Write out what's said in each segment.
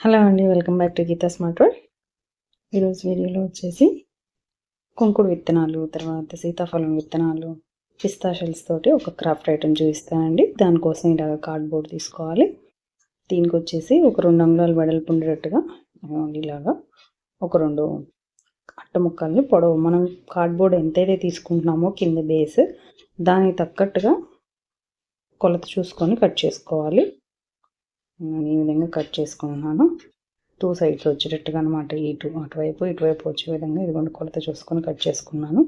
Hello అండి welcome back to Geetha smart word. ఈరోజు వీడియోలో వచ్చేసి కుంకుడు విత్తనాలు తర్వాత సీతాఫలం విత్తనాలు పిస్తా షెల్స్ తోటి ఒక క్రాఫ్ట్ ఐటెం చూపిస్తానండి. దానికోసం ఇలాగ కార్డ్బోర్డ్ తీసుకోవాలి. దీనికి వచ్చేసి ఒక రెండు అంగుళాలు వెడల్పు ఉండేటట్టుగా ఇలాగా ఒక రెండు అట్ట ముక్కల్ని పొడవు మనం కార్డ్బోర్డ్ ఎంతైతే తీసుకుంటున్నామో కింద బేస్ దానికి తగ్గట్టుగా కొలత చూసుకొని కట్ చేసుకోవాలి. ఈ విధంగా కట్ చేసుకున్నాను. టూ సైడ్స్ వచ్చేటట్టుగా అనమాట ఇటు అటువైపు ఇటువైపు వచ్చే విధంగా ఇదిగోండి కొలత చూసుకొని కట్ చేసుకున్నాను.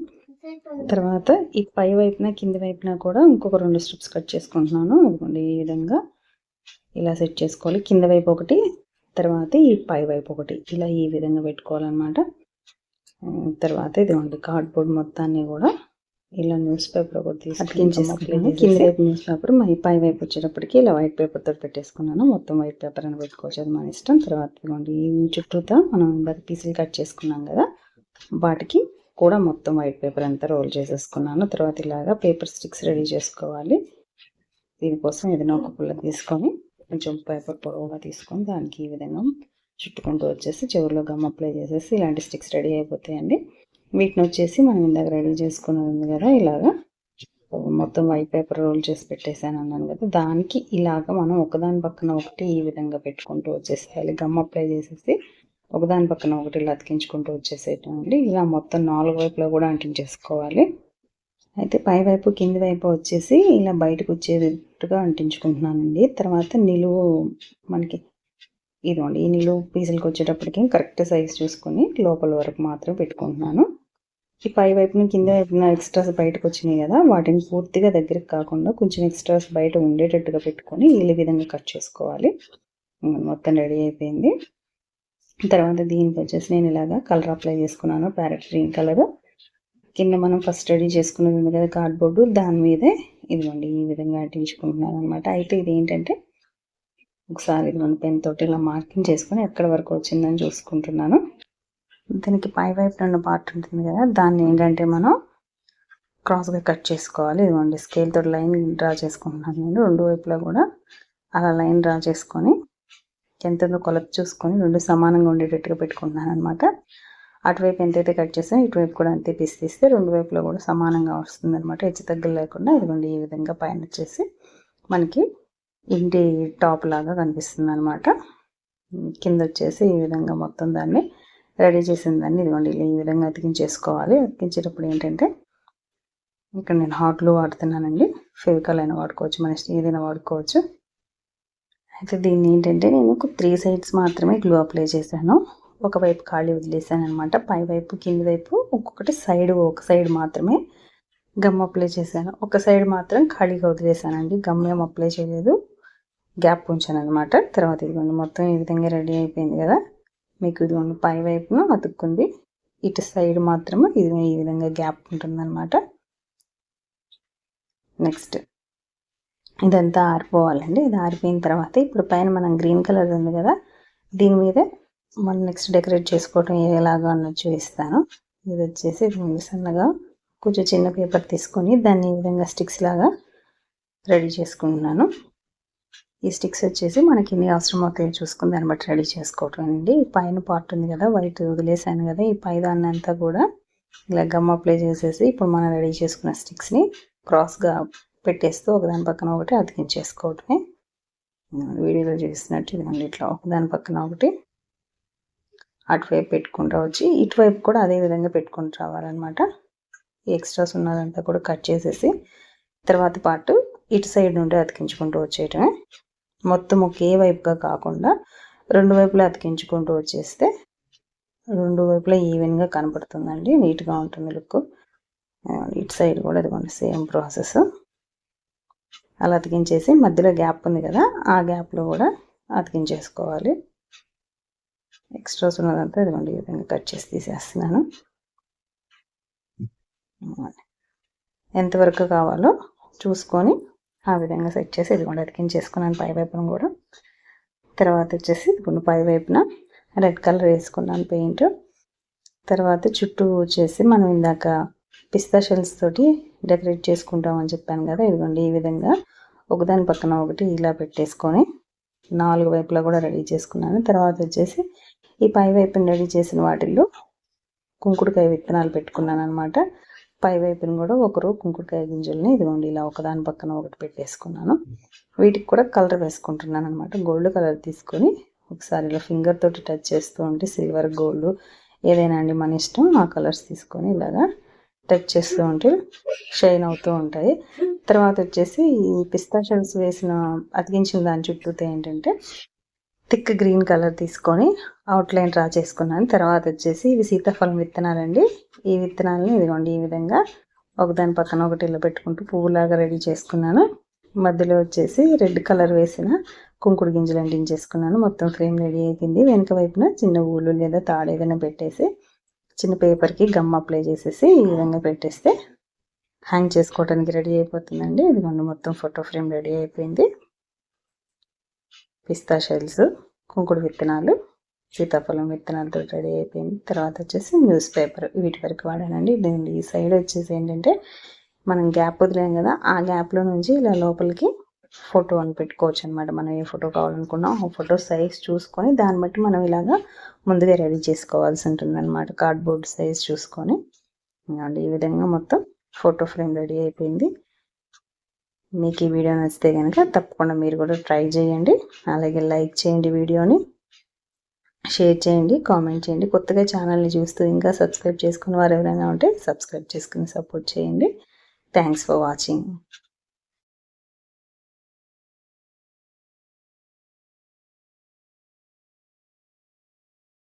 తర్వాత ఈ పై వైపున కింది వైపున కూడా ఇంకొక రెండు స్ట్రిప్స్ కట్ చేసుకుంటున్నాను. ఇదిగోండి ఈ విధంగా ఇలా సెట్ చేసుకోవాలి. కింద వైపు ఒకటి తర్వాత ఈ పై వైపు ఒకటి. ఇలా ఈ విధంగా పెట్టుకోవాలన్నమాట. తర్వాత ఇదిగోండి కార్డ్బోర్డ్ మొత్తాన్ని కూడా ఇలా న్యూస్ పేపర్ ఒకటి తీసుకుని కింద వైపు న్యూస్ పేపర్ మరి పై వైపు వచ్చేటప్పటికి ఇలా వైట్ పేపర్ తోటి పెట్టేసుకున్నాను. మొత్తం వైట్ పేపర్ అని పెట్టుకోవచ్చు. అది మన ఇష్టం. తర్వాత ఇదిగోండి చుట్టూతా మనం ఇందాక పీసులు కట్ చేసుకున్నాం కదా వాటికి కూడా మొత్తం వైట్ పేపర్ అంతా రోల్ చేసేసుకున్నాను. తర్వాత ఇలాగా పేపర్ స్టిక్స్ రెడీ చేసుకోవాలి. దీనికోసం ఏదైనా ఒక పుల్ల తీసుకొని కొంచెం పేపర్ పొడవుగా తీసుకొని దానికి ఈ విధంగా చుట్టుకుంటూ వచ్చేసి చెవుల్లో గమ్ అప్లై చేసేసి ఇలాంటి స్టిక్స్ రెడీ అయిపోతాయండి. వీటిని వచ్చేసి మనం ఇందాక రెడీ చేసుకున్నది ఉంది కదా ఇలాగా? మొత్తం వైట్ పేపర్ రోల్ చేసి పెట్టేసాను అన్నాను కదా దానికి ఇలాగ మనం ఒకదాని పక్కన ఒకటి ఈ విధంగా పెట్టుకుంటూ వచ్చేసేయాలి. గమ్ అప్లై చేసేసి ఒకదాని పక్కన ఒకటి ఇలా అతికించుకుంటూ వచ్చేసేటండి ఇలా మొత్తం నాలుగు వైపులో కూడా అంటించేసుకోవాలి. అయితే పై వైపు కింది వైపు వచ్చేసి ఇలా బయటకు వచ్చేటట్టుగా అంటించుకుంటున్నానండి. తర్వాత నిలువు మనకి ఇదిగోండి ఈ నిలువు పీసులకు వచ్చేటప్పటికి కరెక్ట్ సైజ్ చూసుకొని లోపల వరకు మాత్రం పెట్టుకుంటున్నాను. ఈ పై వైపున కింద వైపున ఎక్స్ట్రాస్ బయటకు వచ్చినాయి కదా వాటిని పూర్తిగా దగ్గరికి కాకుండా కొంచెం ఎక్స్ట్రాస్ బయట ఉండేటట్టుగా పెట్టుకొని ఈ విధంగా కట్ చేసుకోవాలి. మొత్తం రెడీ అయిపోయింది. తర్వాత దీనికి వచ్చేసి నేను ఇలాగా కలర్ అప్లై చేసుకున్నాను ప్యారెట్ గ్రీన్ కలర్ కింద మనం ఫస్ట్ రెడీ చేసుకున్నది ఉంది కదా కార్డ్బోర్డు దాని మీదే ఇదిగోండి ఈ విధంగా అంటించుకుంటున్నాను అనమాట అయితే ఇది ఏంటంటే ఒకసారి ఇదిగోండి పెన్ తోటి ఇలా మార్కింగ్ చేసుకొని ఎక్కడ వరకు వచ్చిందని చూసుకుంటున్నాను. దీనికి పై వైపు ఉన్న పార్ట్ ఉంటుంది కదా దాన్ని ఏంటంటే మనం క్రాస్గా కట్ చేసుకోవాలి. ఇదిగోండి స్కేల్తో లైన్ డ్రా చేసుకుంటున్నాను నేను. రెండు వైపులా కూడా అలా లైన్ డ్రా చేసుకొని ఎంతెంతో కొలత చూసుకొని రెండు సమానంగా ఉండేటట్టుగా పెట్టుకుంటున్నాను అనమాట అటువైపు ఎంతైతే కట్ చేసాం ఇటువైపు కూడా అంతే పీస్ తీస్తే రెండు వైపులో కూడా సమానంగా వస్తుంది అనమాట హెచ్చు తగ్గులు లేకుండా ఇదిగోండి ఈ విధంగా పైన వచ్చేసి మనకి ఇంటి టాప్ లాగా కనిపిస్తుంది అనమాట కింద వచ్చేసి ఈ విధంగా మొత్తం దాన్ని రెడీ చేసిన దాన్ని ఇదిగోండి ఈ విధంగా అతికించేసుకోవాలి. అతికించేటప్పుడు ఏంటంటే ఇక్కడ నేను హాట్ గ్లూ వాడుతున్నానండి. ఫెవికల్ అయినా వాడుకోవచ్చు మన ఏదైనా వాడుకోవచ్చు. అయితే దీన్ని ఏంటంటే నేను ఒక త్రీ సైడ్స్ మాత్రమే గ్లూ అప్లై చేశాను. ఒకవైపు ఖాళీ వదిలేసాను అనమాట పై వైపు కింది వైపు ఒక్కొక్కటి సైడ్ ఒక సైడ్ మాత్రమే గమ్ అప్లై చేశాను. ఒక సైడ్ మాత్రం ఖాళీగా వదిలేసానండి. గమ్ ఏం అప్లై చేయలేదు. గ్యాప్ ఉంచాను అనమాట తర్వాత ఇదిగోండి మొత్తం ఈ విధంగా రెడీ అయిపోయింది కదా. మీకు ఇదిగోండి పై వైపున అతుక్కుంది. ఇటు సైడ్ మాత్రమే ఇది ఈ విధంగా గ్యాప్ ఉంటుందన్నమాట. నెక్స్ట్. ఇదంతా ఆరిపోవాలండి. ఇది ఆరిపోయిన తర్వాత ఇప్పుడు పైన మనం గ్రీన్ కలర్ ఉంది కదా దీని మీద మనం నెక్స్ట్ డెకరేట్ చేసుకోవటం ఎలాగా అన్నది చూపిస్తాను ఇది వచ్చేసి సన్నగా కొంచెం చిన్న పేపర్ తీసుకొని దాన్ని ఈ విధంగా స్టిక్స్ లాగా రెడీ చేసుకుంటున్నాను. ఈ స్టిక్స్ వచ్చేసి మనకి ఎన్ని అవసరం అవుతాయో చూసుకుని దాన్ని బట్టి రెడీ చేసుకోవటం అండి. ఈ పైన పార్ట్ ఉంది కదా వైట్ వదిలేసాను కదా ఈ పై దాన్ని అంతా కూడా ఇలా గమ్ అప్లై చేసేసి ఇప్పుడు మనం రెడీ చేసుకున్న స్టిక్స్ని క్రాస్గా పెట్టేస్తూ ఒకదాని పక్కన ఒకటి అతికించేసుకోవటమే. వీడియోలో చూసినట్టు ఇదిగోండి ఇట్లా ఒకదాని పక్కన ఒకటి అటువైపు పెట్టుకుంటూ వచ్చి ఇటువైపు కూడా అదే విధంగా పెట్టుకుంటూ రావాలన్నమాట. ఈ ఎక్స్ట్రాస్ ఉన్నదంతా కూడా కట్ చేసేసి తర్వాత పాటు ఇటు సైడ్ నుండి అతికించుకుంటూ వచ్చేయటమే. మొత్తం ఒకే వైపుగా కాకుండా రెండు వైపులా అతికించుకుంటూ వచ్చేస్తే రెండు వైపులా ఈవెన్గా కనపడుతుందండి. నీట్గా ఉంటుంది లుక్. ఇటు సైడ్ కూడా ఇదిగోండి సేమ్ ప్రాసెస్. అలా అతికించేసి మధ్యలో గ్యాప్ ఉంది కదా ఆ గ్యాప్లో కూడా అతికించేసుకోవాలి. ఎక్స్ట్రాస్ ఉన్నదంతా ఇదిగోండి ఈ విధంగా కట్ చేసి తీసేస్తున్నాను. ఎంతవరకు కావాలో చూసుకొని ఆ విధంగా సెట్ చేసి ఇదిగోండి అతికించేసుకున్నాను పై వైపున కూడా. తర్వాత వచ్చేసి ఇది పై వైపున రెడ్ కలర్ వేసుకున్నాను పెయింట్. తర్వాత చుట్టూ వచ్చేసి మనం ఇందాక పిస్తా షెల్స్ తోటి డెకరేట్ చేసుకుంటామని చెప్పాను కదా ఇదిగోండి ఈ విధంగా ఒకదాని పక్కన ఒకటి ఇలా పెట్టేసుకొని నాలుగు వైపులా కూడా రెడీ చేసుకున్నాను. తర్వాత వచ్చేసి ఈ పై వైపున రెడీ చేసిన వాటిల్లో కుంకుడుకాయ విత్తనాలు పెట్టుకున్నాను అనమాట పై వైపున కూడా ఒకరు కుంకుడుకాయ గింజల్ని ఇదిగోండి ఇలా ఒకదాని పక్కన ఒకటి పెట్టేసుకున్నాను. వీటికి కూడా కలర్ వేసుకుంటున్నాను అనమాట గోల్డ్ కలర్ తీసుకొని ఒకసారి ఇలా ఫింగర్ తోటి టచ్ చేస్తూ ఉంటే సిల్వర్ గోల్డ్ ఏదైనా అండి మన ఇష్టం ఆ కలర్స్ తీసుకొని ఇలాగా టచ్ చేస్తూ ఉంటే షైన్ అవుతూ ఉంటాయి. తర్వాత వచ్చేసి ఈ పిస్తా షెల్స్ వేసిన అతికించిన దాని చుట్టూతో ఏంటంటే థిక్ గ్రీన్ కలర్ తీసుకొని అవుట్లైన్ డ్రా చేసుకున్నాను. తర్వాత వచ్చేసి ఇవి సీతాఫలం విత్తనాలండి. ఈ విత్తనాలని ఇదిగోండి ఈ విధంగా ఒకదాని పక్కన ఒకటి ఇలా పెట్టుకుంటూ పువ్వులాగా రెడీ చేసుకున్నాను. మధ్యలో వచ్చేసి రెడ్ కలర్ వేసిన కుంకుడు గింజలు అంటించేసుకున్నాను మొత్తం ఫ్రేమ్ రెడీ అయిపోయింది. వెనుక వైపున చిన్న ఊళ్ళు లేదా తాడు ఏదైనా పెట్టేసి చిన్న పేపర్కి గమ్ అప్లై చేసేసి ఈ విధంగా పెట్టేస్తే హ్యాంగ్ చేసుకోవడానికి రెడీ అయిపోతుందండి. ఇదిగోండి మొత్తం ఫోటో ఫ్రేమ్ రెడీ అయిపోయింది. పిస్తా షెల్స్ కుంకుడు విత్తనాలు. సీతాఫలం విత్తనాలతో రెడీ అయిపోయింది. తర్వాత వచ్చేసి న్యూస్ పేపర్. వీటి వరకు వాడానండి. దీని ఈ సైడ్ వచ్చేసి ఏంటంటే మనం గ్యాప్ వదిలేం కదా ఆ గ్యాప్లో నుంచి ఇలా లోపలికి ఫోటో అని పెట్టుకోవచ్చు అనమాట మనం ఏ ఫోటో కావాలనుకున్నాం ఆ ఫోటో సైజ్ చూసుకొని దాన్ని బట్టి మనం ఇలాగా ముందుగా రెడీ చేసుకోవాల్సి ఉంటుంది అనమాట కార్డ్బోర్డ్ సైజ్ చూసుకొని. ఈ విధంగా మొత్తం ఫోటో ఫ్రేమ్ రెడీ అయిపోయింది. మీకు ఈ వీడియో నచ్చితే కనుక తప్పకుండా మీరు కూడా ట్రై చేయండి. అలాగే లైక్ చేయండి వీడియోని. షేర్ చేయండి కామెంట్ చేయండి. కొత్తగా ఛానల్ని చూస్తూ ఇంకా సబ్స్క్రైబ్ చేసుకున్న వారు ఎవరైనా ఉంటే సబ్స్క్రైబ్ చేసుకుని సపోర్ట్ చేయండి. Thanks for watching